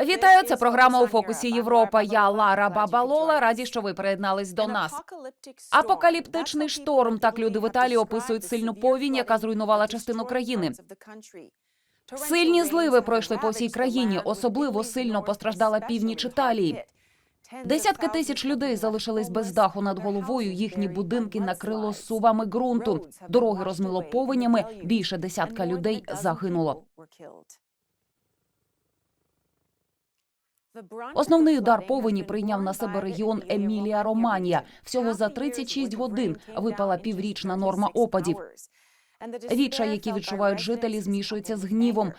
Вітаю, це програма у фокусі Європа. Я Лара Бабалола. Раді, що ви приєднались до нас. Апокаліптичний шторм. Так люди в Італії описують сильну повінь, яка зруйнувала частину країни. Сильні зливи пройшли по всій країні. Особливо сильно постраждала північ Італії. Десятки тисяч людей залишились без даху над головою. Їхні будинки накрило сувами ґрунту. Дороги розмило повенями. Більше десятка людей загинуло. Основний удар повені прийняв на себе регіон Емілія Романія. Всього за 36 годин випала піврічна норма опадів. Віча, які відчувають жителі, змішується з гнівом.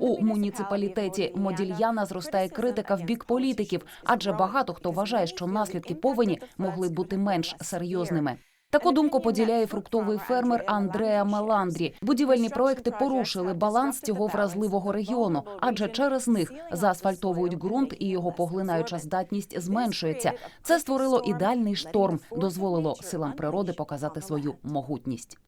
У муніципалітеті Модільяна зростає критика в бік політиків, адже багато хто вважає, що наслідки повені могли бути менш серйозними. Таку думку поділяє фруктовий фермер Андреа Меландрі. Будівельні проекти порушили баланс цього вразливого регіону, адже через них заасфальтовують ґрунт і його поглинаюча здатність зменшується. Це створило ідеальний шторм, дозволило силам природи показати свою могутність.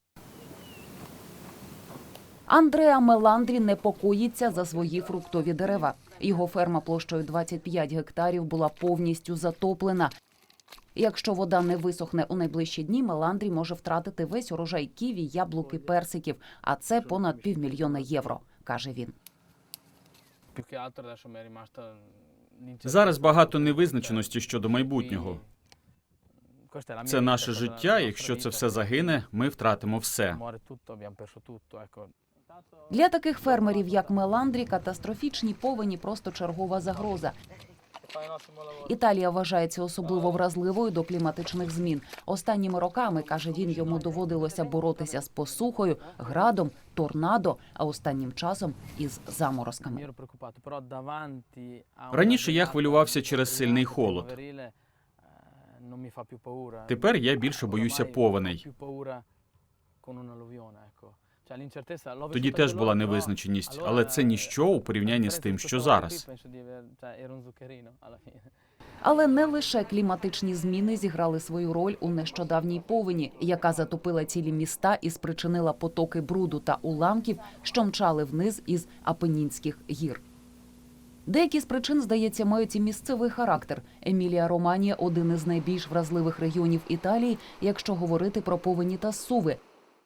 Андреа Меландрі непокоїться за свої фруктові дерева. Його ферма площею 25 гектарів була повністю затоплена. Якщо вода не висохне у найближчі дні, Меландрі може втратити весь урожай ківі, яблуки, персиків, а це понад півмільйона євро, каже він. Зараз багато невизначеності щодо майбутнього. Це наше життя. Якщо це все загине, ми втратимо все. Для таких фермерів, як Меландрі, катастрофічні повені просто чергова загроза. Італія вважається особливо вразливою до кліматичних змін. Останніми роками каже він, йому доводилося боротися з посухою, градом, торнадо, а останнім часом із заморозками. Раніше я хвилювався через сильний холод. Тепер я більше боюся повеней. Тоді теж була невизначеність, але це ніщо у порівнянні з тим, що зараз. Але не лише кліматичні зміни зіграли свою роль у нещодавній повені, яка затопила цілі міста і спричинила потоки бруду та уламків, що мчали вниз із Апенінських гір. Деякі з причин, здається, мають і місцевий характер. Емілія Романія один із найбільш вразливих регіонів Італії, якщо говорити про повені та суви.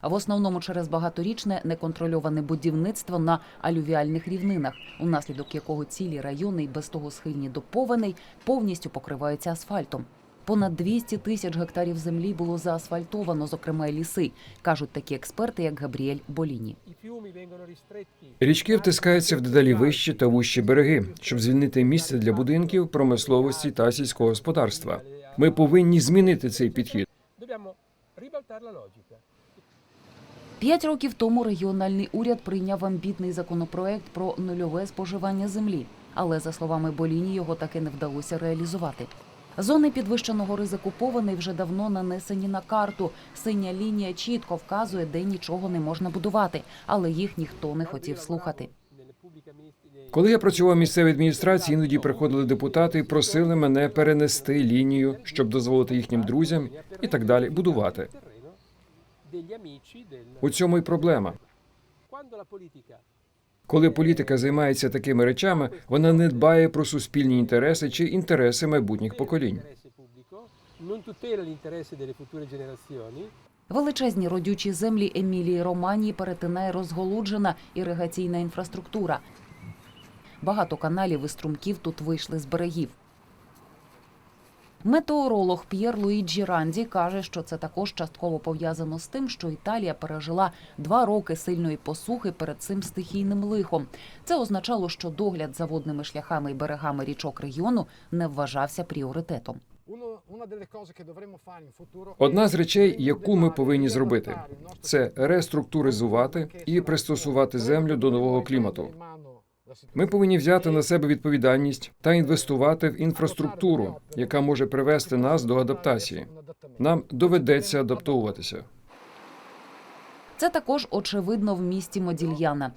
А в основному через багаторічне неконтрольоване будівництво на алювіальних рівнинах, унаслідок якого цілі райони й без того схильні до повеней повністю покриваються асфальтом. Понад 200 тисяч гектарів землі було заасфальтовано, зокрема й ліси, кажуть такі експерти, як Габріель Боліні. Річки втискаються в дедалі вищі та вущі береги, щоб звільнити місце для будинків, промисловості та сільського господарства. Ми повинні змінити цей підхід. П'ять років тому регіональний уряд прийняв амбітний законопроект про нульове споживання землі, але за словами Боліні, його таки не вдалося реалізувати. Зони підвищеного ризику повеней вже давно нанесені на карту. Синя лінія чітко вказує, де нічого не можна будувати, але їх ніхто не хотів слухати. Коли я працював в місцевій адміністрації, іноді приходили депутати і просили мене перенести лінію, щоб дозволити їхнім друзям і так далі будувати. Degli amici del... У цьому й проблема. Коли політика займається такими речами, вона не дбає про суспільні інтереси чи інтереси майбутніх поколінь. Величезні родючі землі Емілії Романії перетинає розголуджена іригаційна інфраструктура. Багато каналів і струмків тут вийшли з берегів. Метеоролог П'єр Луїджі Ранді каже, що це також частково пов'язано з тим, що Італія пережила два роки сильної посухи перед цим стихійним лихом. Це означало, що догляд за водними шляхами і берегами річок регіону не вважався пріоритетом. Одна з речей, яку ми повинні зробити, це реструктуризувати і пристосувати землю до нового клімату. Ми повинні взяти на себе відповідальність та інвестувати в інфраструктуру, яка може привести нас до адаптації. Нам доведеться адаптовуватися. Це також очевидно в місті Модільяна.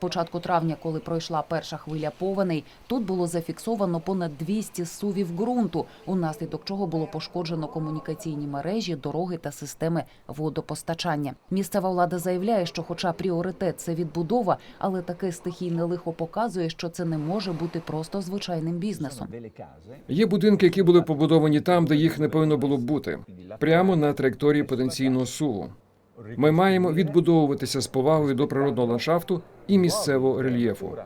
Початку травня, коли пройшла перша хвиля повеней, тут було зафіксовано понад 200 сувів ґрунту, унаслідок чого було пошкоджено комунікаційні мережі, дороги та системи водопостачання. Місцева влада заявляє, що, хоча пріоритет це відбудова, але таке стихійне лихо показує, що це не може бути просто звичайним бізнесом. Є будинки, які були побудовані там, де їх не повинно було бути, прямо на траєкторії потенційного суву. Ми маємо відбудовуватися з повагою до природного ландшафту і місцевого рельєфу.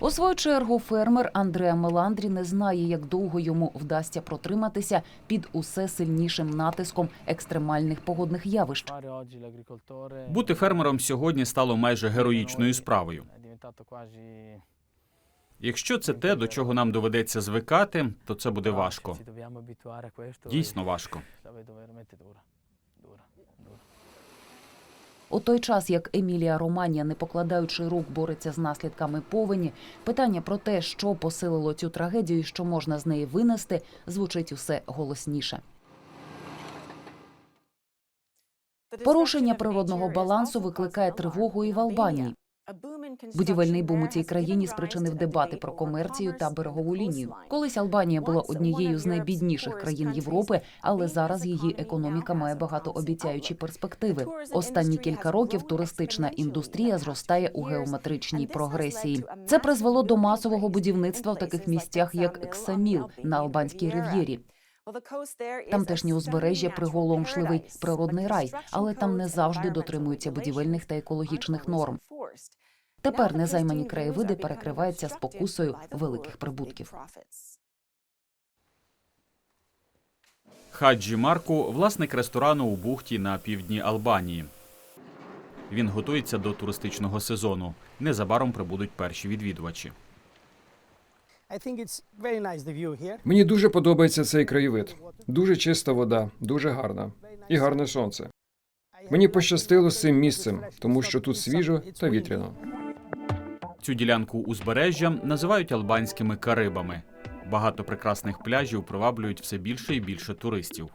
У свою чергу фермер Андреа Меландрі не знає, як довго йому вдасться протриматися під усе сильнішим натиском екстремальних погодних явищ. Бути фермером сьогодні стало майже героїчною справою. Якщо це те, до чого нам доведеться звикати, то це буде важко. Дійсно важко. У той час, як Емілія Романія, не покладаючи рук, бореться з наслідками повені, питання про те, що посилило цю трагедію і що можна з неї винести, звучить усе голосніше. Порушення природного балансу викликає тривогу і в Албанії. Будівельний бум у цій країні спричинив дебати про комерцію та берегову лінію. Колись Албанія була однією з найбідніших країн Європи, але зараз її економіка має багатообіцяючі перспективи. Останні кілька років туристична індустрія зростає у геометричній прогресії. Це призвело до масового будівництва в таких місцях, як Ксаміл на Албанській рив'єрі. Тамтешнє узбережжя приголомшливий природний рай, але там не завжди дотримуються будівельних та екологічних норм. Тепер незаймані краєвиди перекриваються спокусою великих прибутків. Хаджі Марку власник ресторану у бухті на півдні Албанії. Він готується до туристичного сезону. Незабаром прибудуть перші відвідувачі. Мені дуже подобається цей краєвид. Дуже чиста вода, дуже гарна і гарне сонце. Мені пощастило з цим місцем, тому що тут свіжо та вітряно. Цю ділянку узбережжя називають албанськими карибами. Багато прекрасних пляжів приваблюють все більше і більше туристів.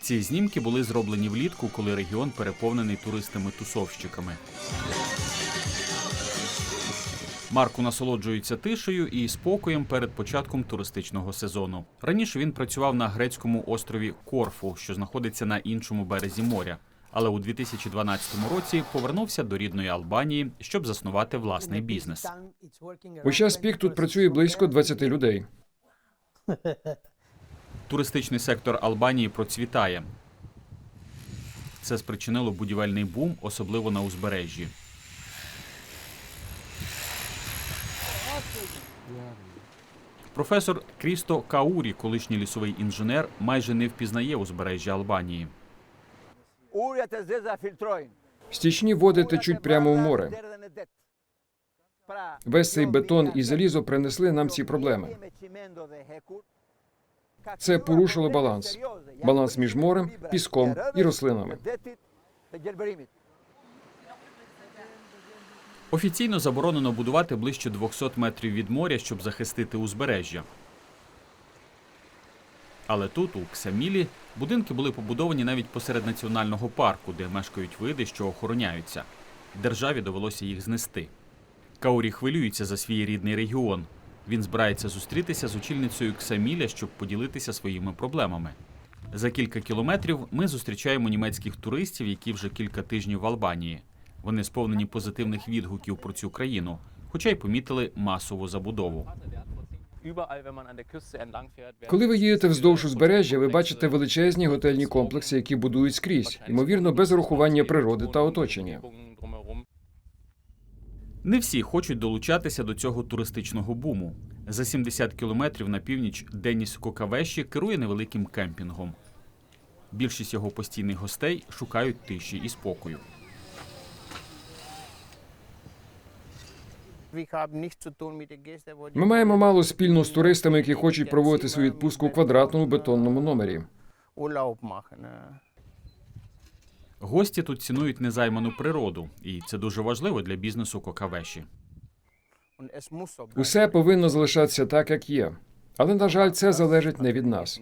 Ці знімки були зроблені влітку, коли регіон переповнений туристами-тусовщиками. Марку насолоджується тишею і спокоєм перед початком туристичного сезону. Раніше він працював на грецькому острові Корфу, що знаходиться на іншому березі моря. Але у 2012 році повернувся до рідної Албанії, щоб заснувати власний бізнес. У час пік тут працює близько 20 людей. Туристичний сектор Албанії процвітає. Це спричинило будівельний бум, особливо на узбережжі. Професор Крісто Каурі, колишній лісовий інженер, майже не впізнає узбережжя Албанії. Стічні води течуть прямо в море. Весь цей бетон і залізо принесли нам ці проблеми. Це порушило баланс. Баланс між морем, піском і рослинами. Офіційно заборонено будувати ближче 200 метрів від моря, щоб захистити узбережжя. Але тут, у Ксамілі, будинки були побудовані навіть посеред національного парку, де мешкають види, що охороняються. Державі довелося їх знести. Каурі хвилюється за свій рідний регіон. Він збирається зустрітися з очільницею Ксаміля, щоб поділитися своїми проблемами. За кілька кілометрів ми зустрічаємо німецьких туристів, які вже кілька тижнів в Албанії. Вони сповнені позитивних відгуків про цю країну, хоча й помітили масову забудову. Коли ви їдете вздовж узбережжя, ви бачите величезні готельні комплекси, які будують скрізь, ймовірно, без урахування природи та оточення. Не всі хочуть долучатися до цього туристичного буму. За 70 кілометрів на північ Деніс Кокавеші керує невеликим кемпінгом. Більшість його постійних гостей шукають тиші і спокою. Ми маємо мало спільно з туристами, які хочуть проводити свою відпустку у квадратному бетонному номері. Гості тут цінують незайману природу, і це дуже важливо для бізнесу Кокавеші. Усе повинно залишатися так, як є. Але, на жаль, це залежить не від нас.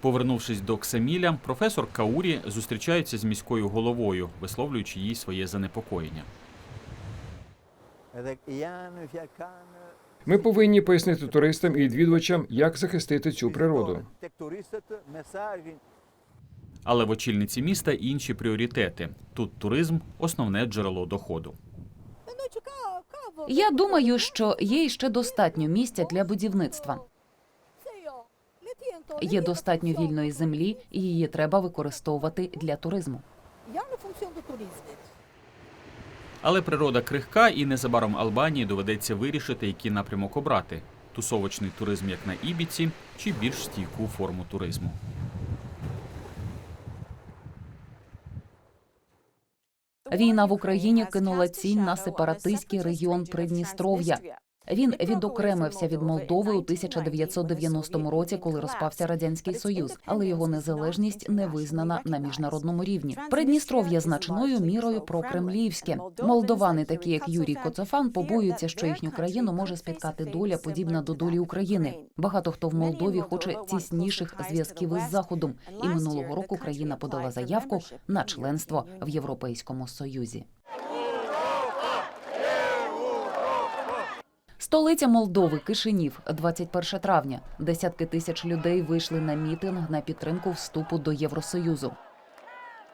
Повернувшись до Ксаміля, професор Каурі зустрічається з міською головою, висловлюючи їй своє занепокоєння. Ми повинні пояснити туристам і відвідувачам, як захистити цю природу. Але в очільниці міста інші пріоритети. Тут туризм основне джерело доходу. Я думаю, що є ще достатньо місця для будівництва. Є достатньо вільної землі, і її треба використовувати для туризму. Але природа крихка, і незабаром Албанії доведеться вирішити, який напрямок обрати: тусовочний туризм, як на Ібіці, чи більш стійку форму туризму. Війна в Україні кинула цінь на сепаратистський регіон Придністров'я. Він відокремився від Молдови у 1990 році, коли розпався радянський союз, але його незалежність не визнана на міжнародному рівні. Придністров'я значною мірою прокремлівське. Молдовани, такі як Юрій Коцофан, побоюються, що їхню країну може спіткати доля, подібна до долі України. Багато хто в Молдові хоче тісніших зв'язків із заходом, і минулого року країна подала заявку на членство в Європейському Союзі. Столиця Молдови, Кишинів, 21 травня. Десятки тисяч людей вийшли на мітинг на підтримку вступу до Євросоюзу.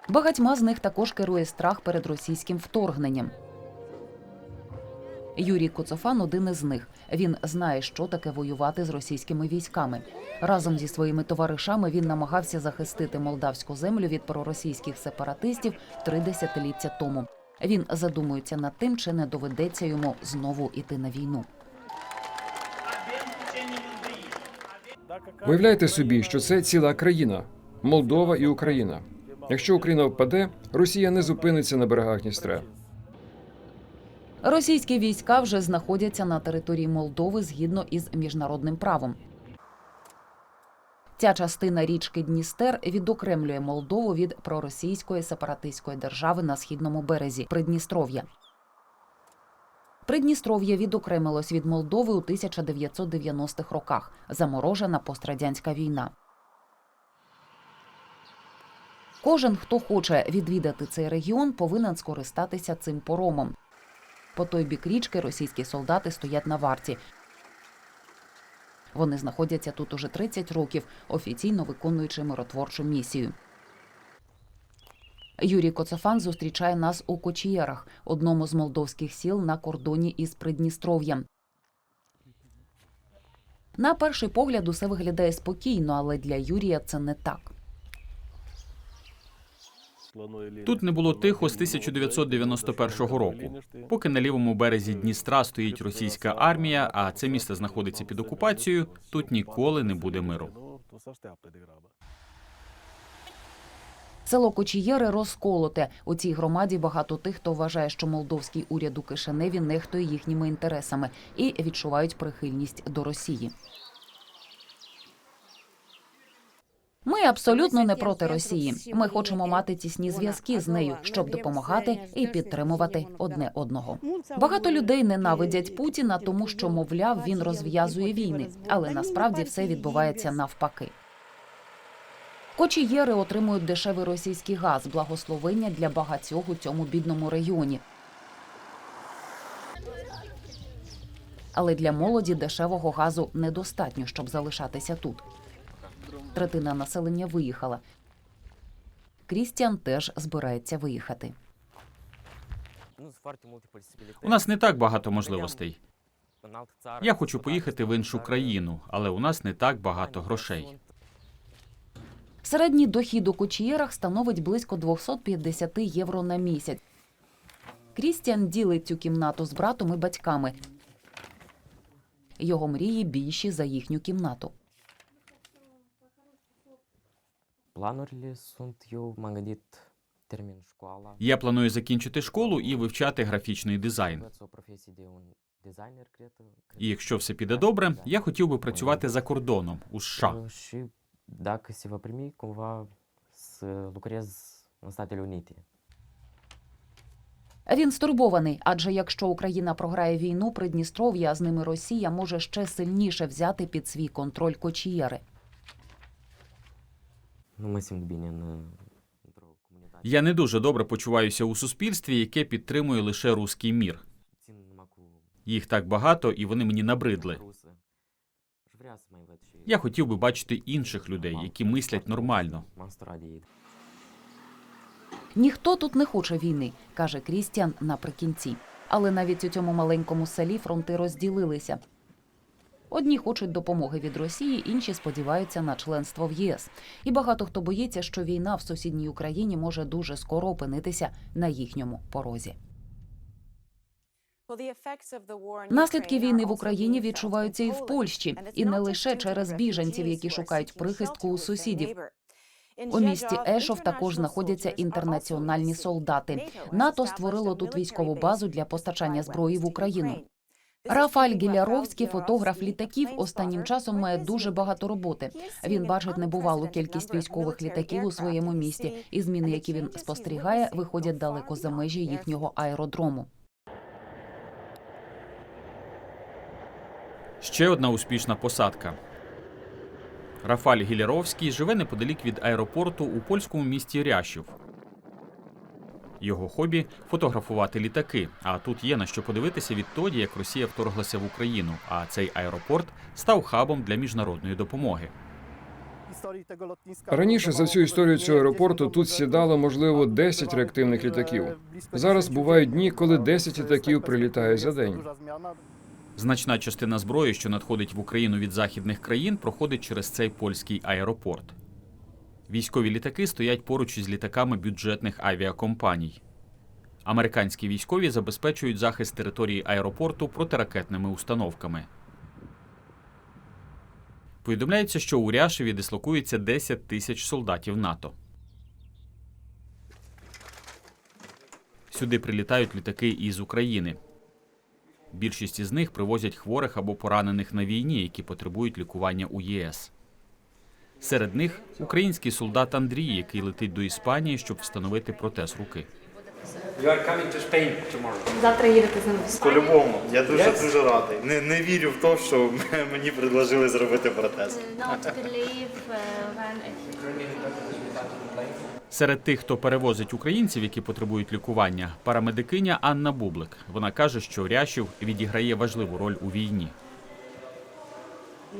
Багатьма з них також керує страх перед російським вторгненням. Юрій Коцофан один із них. Він знає, що таке воювати з російськими військами. Разом зі своїми товаришами він намагався захистити молдавську землю від проросійських сепаратистів три десятиліття тому. Він задумується над тим, чи не доведеться йому знову іти на війну. Уявляйте собі, що це ціла країна Молдова і Україна. Якщо Україна впаде, Росія не зупиниться на берегах Дністра. Російські війська вже знаходяться на території Молдови згідно із міжнародним правом. Ця частина річки Дністер відокремлює Молдову від проросійської сепаратистської держави на східному березі Придністров'я. Придністров'я відокремилось від Молдови у 1990-х роках. Заморожена пострадянська війна. Кожен, хто хоче відвідати цей регіон, повинен скористатися цим поромом. По той бік річки російські солдати стоять на варті. Вони знаходяться тут уже 30 років, офіційно виконуючи миротворчу місію. Юрій Коцофан зустрічає нас у Кочієрах, одному з молдовських сіл на кордоні із Придністров'ям. На перший погляд усе виглядає спокійно, але для Юрія це не так. Тут не було тихо з 1991 року. Поки на лівому березі Дністра стоїть російська армія, а це місто знаходиться під окупацією, тут ніколи не буде миру. Село Кочієри розколоте. У цій громаді багато тих, хто вважає, що молдовський уряд у Кишиневі нехтує їхніми інтересами і відчувають прихильність до Росії. Ми абсолютно не проти Росії. Ми хочемо мати тісні зв'язки з нею, щоб допомагати і підтримувати одне одного. Багато людей ненавидять Путіна, тому що, мовляв, він розв'язує війни, але насправді все відбувається навпаки. Кочієри отримують дешевий російський газ, благословення для багатьох у цьому бідному регіоні. Але для молоді дешевого газу недостатньо, щоб залишатися тут. Третина населення виїхала. Крістіан теж збирається виїхати. У нас не так багато можливостей. Я хочу поїхати в іншу країну, але у нас не так багато грошей. Середній дохід у Кочієрах становить близько 250 євро на місяць. Крістіан ділить цю кімнату з братом і батьками. Його мрії більші за їхню кімнату. Я планую закінчити школу і вивчати графічний дизайн. І якщо все піде добре, я хотів би працювати за кордоном у США. Dacă se va primi, cumva să lucrez în Statele Unite. Він стурбований, адже якщо Україна програє війну, Придністров'я, а з ними Росія може ще сильніше взяти під свій контроль Кочієри. Ну, ми сім дбіння на. Я не дуже добре почуваюся у суспільстві, яке підтримує лише руський мір. Їх так багато, і вони мені набридли. Я хотів би бачити інших людей, які мислять нормально. Ніхто тут не хоче війни, каже Крістіан наприкінці. Але навіть у цьому маленькому селі фронти розділилися. Одні хочуть допомоги від Росії, інші сподіваються на членство в ЄС. І багато хто боїться, що війна в сусідній Україні може дуже скоро опинитися на їхньому порозі. Наслідки війни в Україні відчуваються і в Польщі, і не лише через біженців, які шукають прихистку у сусідів. У місті Ешов також знаходяться інтернаціональні солдати. НАТО створило тут військову базу для постачання зброї в Україну. Рафаль Гіляровський, фотограф літаків, останнім часом має дуже багато роботи. Він бачить небувалу кількість військових літаків у своєму місті, і зміни, які він спостерігає, виходять далеко за межі їхнього аеродрому. Ще одна успішна посадка. Рафаль Гіляровський живе неподалік від аеропорту у польському місті Ряшів. Його хобі фотографувати літаки. А тут є на що подивитися відтоді, як Росія вторглася в Україну. А цей аеропорт став хабом для міжнародної допомоги. Раніше за всю історію цього аеропорту тут сідало можливо 10 реактивних літаків. Зараз бувають дні, коли 10 літаків прилітає за день. Значна частина зброї, що надходить в Україну від західних країн, проходить через цей польський аеропорт. Військові літаки стоять поруч із літаками бюджетних авіакомпаній. Американські військові забезпечують захист території аеропорту протиракетними установками. Повідомляється, що у Ряшеві дислокується 10 тисяч солдатів НАТО. Сюди прилітають літаки із України. Більшість із них привозять хворих або поранених на війні, які потребують лікування у ЄС. Серед них український солдат Андрій, який летить до Іспанії, щоб встановити протез руки. Завтра їдете з нами в Іспанію? По-любому, я дуже дуже радий. Не, не вірю в те, що мені предложили зробити протез. Серед тих, хто перевозить українців, які потребують лікування, парамедикиня Анна Бублик. Вона каже, що Ряшів відіграє важливу роль у війні.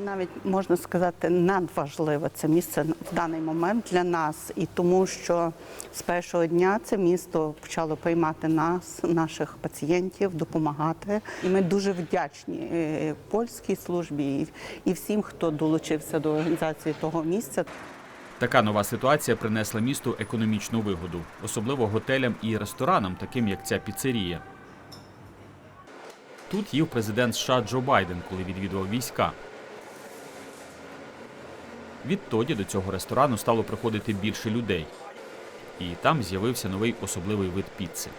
Навіть можна сказати, надважливе це місце в даний момент для нас, і тому що з першого дня це місто почало приймати нас, наших пацієнтів, допомагати. І ми дуже вдячні е, польській службі і всім, хто долучився до організації того місця. Така нова ситуація принесла місту економічну вигоду, особливо готелям і ресторанам, таким як ця піцерія. Тут їв президент США Джо Байден, коли відвідував війська. Відтоді до цього ресторану стало приходити більше людей. І там з'явився новий особливий вид піци.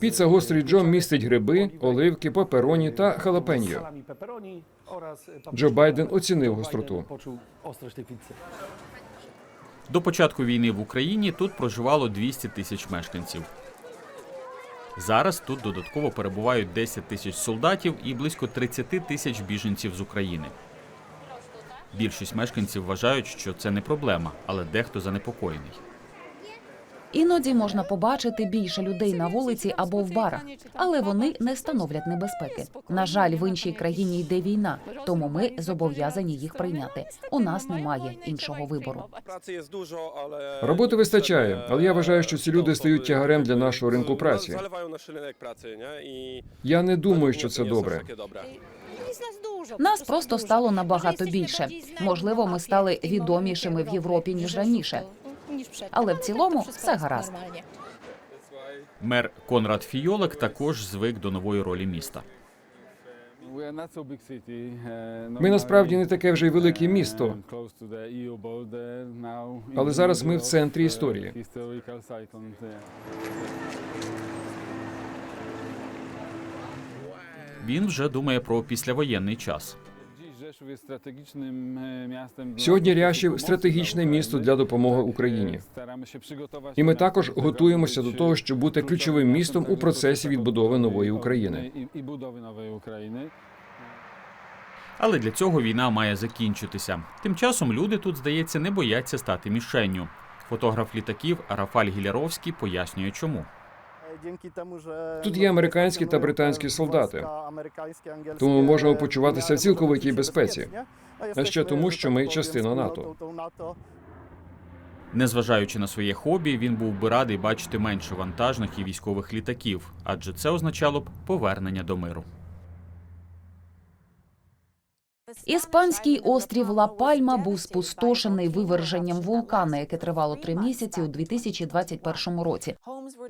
Піца гострий Джо містить гриби, оливки, пепероні та халапеньо. Salami Джо Байден оцінив гостроту. До початку війни в Україні тут проживало 200 тисяч мешканців. Зараз тут додатково перебувають 10 тисяч солдатів і близько 30 тисяч біженців з України. Більшість мешканців вважають, що це не проблема, але дехто занепокоєний. Іноді можна побачити більше людей на вулиці або в барах, але вони не становлять небезпеки. На жаль, в іншій країні йде війна, тому ми зобов'язані їх прийняти. У нас немає іншого вибору. Роботи вистачає, але я вважаю, що ці люди стають тягарем для нашого ринку праці. Я не думаю, що це добре. Нас просто стало набагато більше. Можливо, ми стали відомішими в Європі ніж раніше. Але в цілому все гаразд. Мер Конрад Фійолек також звик до нової ролі міста. Ми насправді не таке вже й велике місто, але зараз ми в центрі історії. Він вже думає про післявоєнний час. Сьогодні Ряшів стратегічне місто для допомоги Україні. І ми також готуємося до того, щоб бути ключовим містом у процесі відбудови нової України. Але для цього війна має закінчитися. Тим часом люди тут, здається, не бояться стати мішенню. Фотограф літаків Рафаль Гіляровський пояснює, чому. Тут є американські та британські солдати, тому ми можемо почуватися в цілковитій безпеці. А ще тому, що ми частина НАТО. Незважаючи на своє хобі, він був би радий бачити менше вантажних і військових літаків, адже це означало б повернення до миру. Іспанський острів Ла Пальма був спустошений виверженням вулкана, яке тривало три місяці у 2021 році.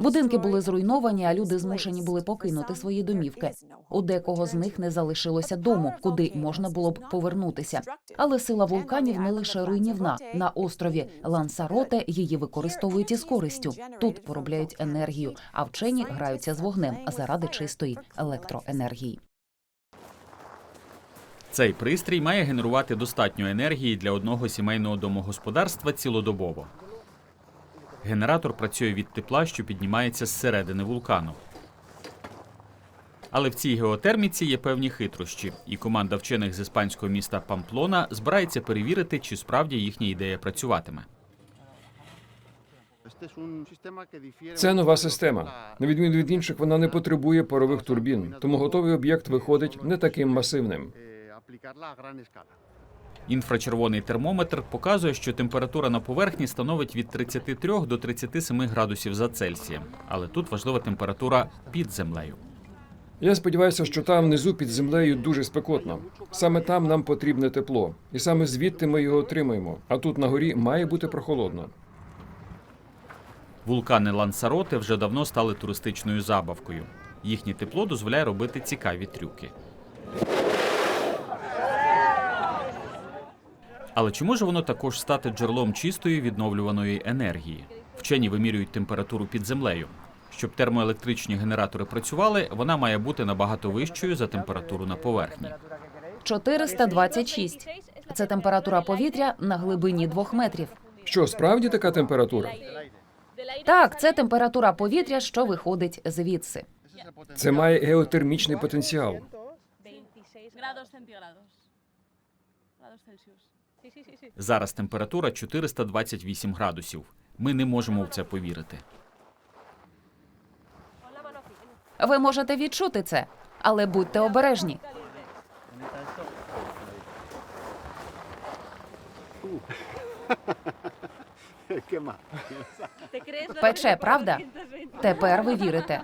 Будинки були зруйновані, а люди змушені були покинути свої домівки. У декого з них не залишилося дому, куди можна було б повернутися. Але сила вулканів не лише руйнівна. На острові Лансароте її використовують із користю. Тут поробляють енергію, а вчені граються з вогнем заради чистої електроенергії. Цей пристрій має генерувати достатньо енергії для одного сімейного домогосподарства цілодобово. Генератор працює від тепла, що піднімається зсередини вулкану. Але в цій геотерміці є певні хитрощі, і команда вчених з іспанського міста Памплона збирається перевірити, чи справді їхня ідея працюватиме. Це нова система. На відміну від інших, вона не потребує парових турбін, тому готовий об'єкт виходить не таким масивним. Інфрачервоний термометр показує, що температура на поверхні становить від 33 до 37 градусів за Цельсієм. Але тут важлива температура під землею. Я сподіваюся, що там внизу під землею дуже спекотно. Саме там нам потрібне тепло, і саме звідти ми його отримаємо. А тут на горі має бути прохолодно. Вулкани Лансароте вже давно стали туристичною забавкою. Їхнє тепло дозволяє робити цікаві трюки. Але чи може воно також стати джерелом чистої відновлюваної енергії? Вчені вимірюють температуру під землею. Щоб термоелектричні генератори працювали, вона має бути набагато вищою за температуру на поверхні. 426. Це температура повітря на глибині двох метрів. Що справді така температура? Так, це температура повітря, що виходить звідси. Це має геотермічний потенціал. 26 grados centígrados. Grados Celsius. Sí, sí, sí, sí. Зараз температура 428 градусів. Ми не можемо в це повірити. Ви можете відчути це, але будьте обережні. ¿Te crees lo Пече, правда? Тепер ви вірите.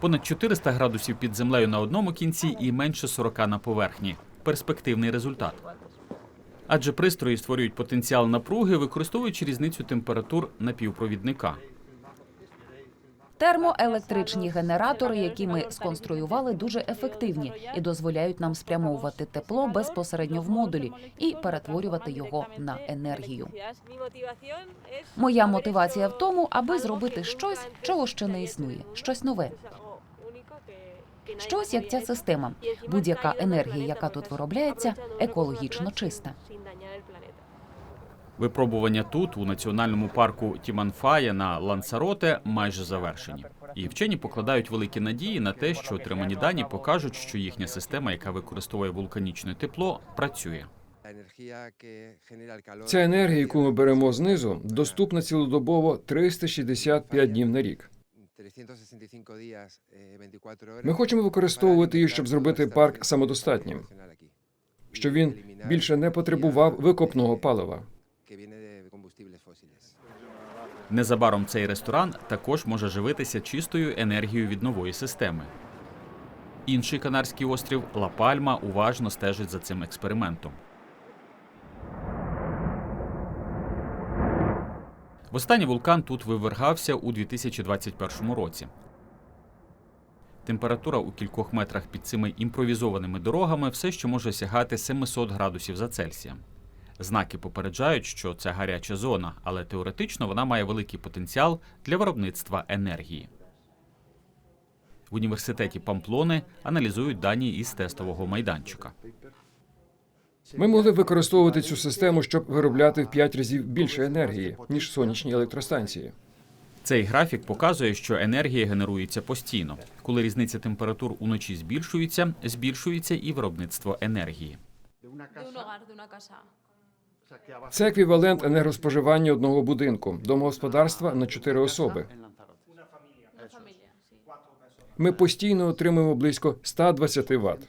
Понад 400 градусів під землею на одному кінці і менше 40 на поверхні. Перспективний результат. Адже пристрої створюють потенціал напруги, використовуючи різницю температур напівпровідника. Термоелектричні генератори, які ми сконструювали, дуже ефективні і дозволяють нам спрямовувати тепло безпосередньо в модулі і перетворювати його на енергію. Моя мотивація в тому, аби зробити щось, чого ще не існує, щось нове. Щось як ця система. Будь-яка енергія, яка тут виробляється, екологічно чиста. Випробування тут, у національному парку Тіманфая на Лансароте, майже завершені. І вчені покладають великі надії на те, що отримані дані покажуть, що їхня система, яка використовує вулканічне тепло, працює. Ця енергія, яку ми беремо знизу, доступна цілодобово 365 днів на рік. Ми хочемо використовувати її, щоб зробити парк самодостатнім, щоб він більше не потребував викопного палива. Незабаром цей ресторан також може живитися чистою енергією від нової системи. Інший канарський острів Ла Пальма уважно стежить за цим експериментом. Востаннє вулкан тут вивергався у 2021 році. Температура у кількох метрах під цими імпровізованими дорогами все ще може сягати 700 градусів за Цельсієм. Знаки попереджають, що це гаряча зона, але теоретично вона має великий потенціал для виробництва енергії. В університеті Памплони аналізують дані із тестового майданчика. Ми могли б використовувати цю систему, щоб виробляти в 5 разів більше енергії, ніж сонячні електростанції. Цей графік показує, що енергія генерується постійно. Коли різниця температур уночі збільшується, збільшується і виробництво енергії. Це еквівалент енергоспоживання одного будинку, домогосподарства на чотири особи. Ми постійно отримуємо близько 120 Вт.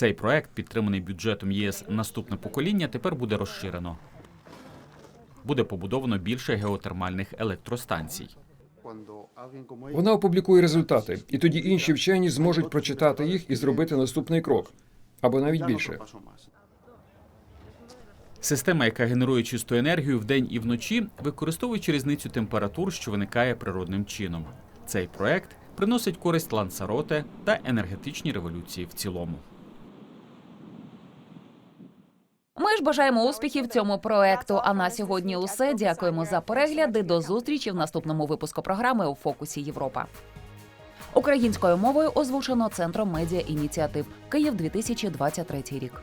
Цей проект, підтриманий бюджетом ЄС Наступне покоління, тепер буде розширено. Буде побудовано більше геотермальних електростанцій. Вона опублікує результати, і тоді інші вчені зможуть прочитати їх і зробити наступний крок або навіть більше. Система, яка генерує чисту енергію вдень і вночі, використовуючи різницю температур, що виникає природним чином. Цей проект приносить користь Лансароте та енергетичній революції в цілому. Ми ж бажаємо успіхів цьому проекту. А на сьогодні усе. Дякуємо за перегляди. До зустрічі в наступному випуску програми у фокусі Європа. Українською мовою озвучено центром медіа ініціатив Київ 2023 рік.